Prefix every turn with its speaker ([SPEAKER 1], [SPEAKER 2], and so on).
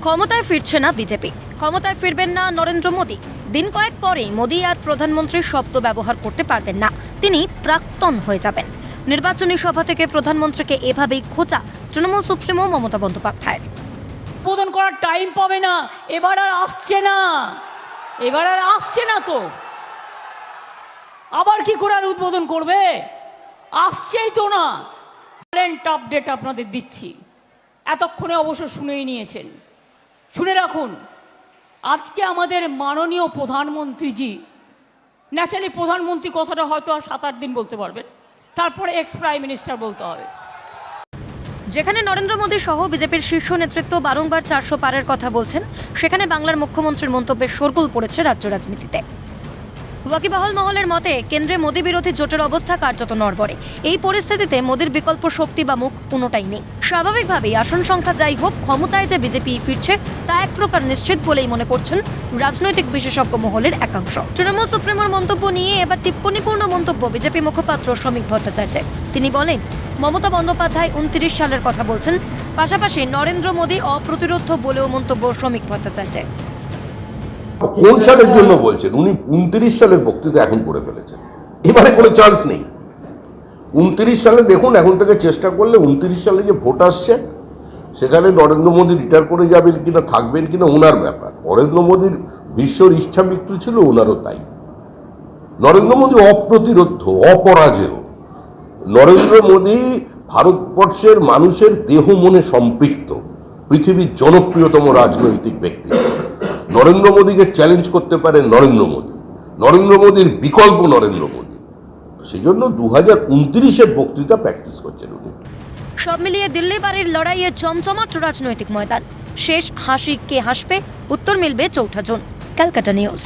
[SPEAKER 1] ক্ষমতায় ফিরছে না বিজেপি। ক্ষমতায় ফিরবেন না নরেন্দ্র মোদী। দিন কয়েক পরেই মোদী আর প্রধানমন্ত্রীর শব্দ ব্যবহার করতে পারবেন না। তিনি প্রাক্তন হয়ে যাবেন। নির্বাচনী সভা থেকে প্রধানমন্ত্রীকে এভাবেই খোঁচা তৃণমূল সুপ্রিমো মমতা বন্দ্যোপাধ্যায়
[SPEAKER 2] উদ্বোধন করার টাইম পাবে না। এবার আর আসছে না। এবার আর আসছে না তো। আবার কি করে আর উদ্বোধন করবে? আসছেই তো না। কারেন্ট আপডেট আপনাদের দিচ্ছি। এতক্ষণে অবশ্য শুনেই নিয়েছেন। শুনে রাখুন, আজকে আমাদের মাননীয় প্রধানমন্ত্রীজি ন্যাচারালি প্রধানমন্ত্রী কথাটা হয়তো আর সাত আট দিন বলতে পারবেন, তারপরে এক্স প্রাইম মিনিস্টার বলতে হবে।
[SPEAKER 1] যেখানে নরেন্দ্র মোদী সহ বিজেপির শীর্ষ নেতৃত্ব বারংবার চারশো পারের কথা বলছেন, সেখানে বাংলার মুখ্যমন্ত্রীর মন্তব্যের শোরগোল পড়েছে রাজ্য রাজনীতিতে। ওয়াকিবহাল মহলের মতে, কেন্দ্রে মোদী বিরোধী জোটের অবস্থা কার্যত নড়বড়ে। এই পরিস্থিতিতে মোদীর বিকল্প শক্তি বা মুখ কোনোটাই নেই। স্বাভাবিকভাবেই আসন সংখ্যা যাই হোক, ক্ষমতায় যে বিজেপি ফিরছে, তা এক প্রকার নিশ্চিত বলেই মনে করছেন রাজনৈতিক বিশেষজ্ঞ মহলের একাংশ। তৃণমূল সুপ্রিমোর মন্তব্য নিয়ে এবার টিপ্পণীপূর্ণ মন্তব্য বিজেপি মুখপাত্র শ্রমিক ভট্টাচার্যের। তিনি বলেন, মমতা বন্দ্যোপাধ্যায় উনত্রিশ সালের কথা বলছেন, পাশাপাশি নরেন্দ্র মোদী অপ্রতিরোধ বলেও মন্তব্য শ্রমিক ভট্টাচার্যের।
[SPEAKER 3] কোন সালের জন্য বলছেন? উনি উনত্রিশ সালের বক্তৃতা এখন করে ফেলেছেন। এবারে কোনো চান্স নেই। উনত্রিশ সালে দেখুন, এখন থেকে চেষ্টা করলে উনত্রিশ সালে যে ভোট আসছে, সেখানে নরেন্দ্র মোদী রিটায়ার করে যাবেন কিনা, থাকবেন কিনা, ওনার ব্যাপার। নরেন্দ্র মোদীর বিশ্বর ইচ্ছা মৃত্যু ছিল, ওনারও তাই। নরেন্দ্র মোদী অপ্রতিরোধ, অপরাজেয়। নরেন্দ্র মোদী ভারতবর্ষের মানুষের দেহ মনে সম্পৃক্ত, পৃথিবীর জনপ্রিয়তম রাজনৈতিক ব্যক্তি। নরেন্দ্র মোদীকে চ্যালেঞ্জ করতে পারে নরেন্দ্র মোদী। নরেন্দ্র মোদীর বিকল্প নরেন্দ্র মোদী। সেই জন্য দু হাজার উনত্রিশের বক্তৃতা প্র্যাকটিস করছেন উনি।
[SPEAKER 1] সব মিলিয়ে দিল্লি বাড়ির লড়াইয়ে চমচমাট রাজনৈতিক ময়দান। শেষ হাসি কে হাসবে, উত্তর মিলবে চৌঠা জুন। ক্যালকাটা নিউজ।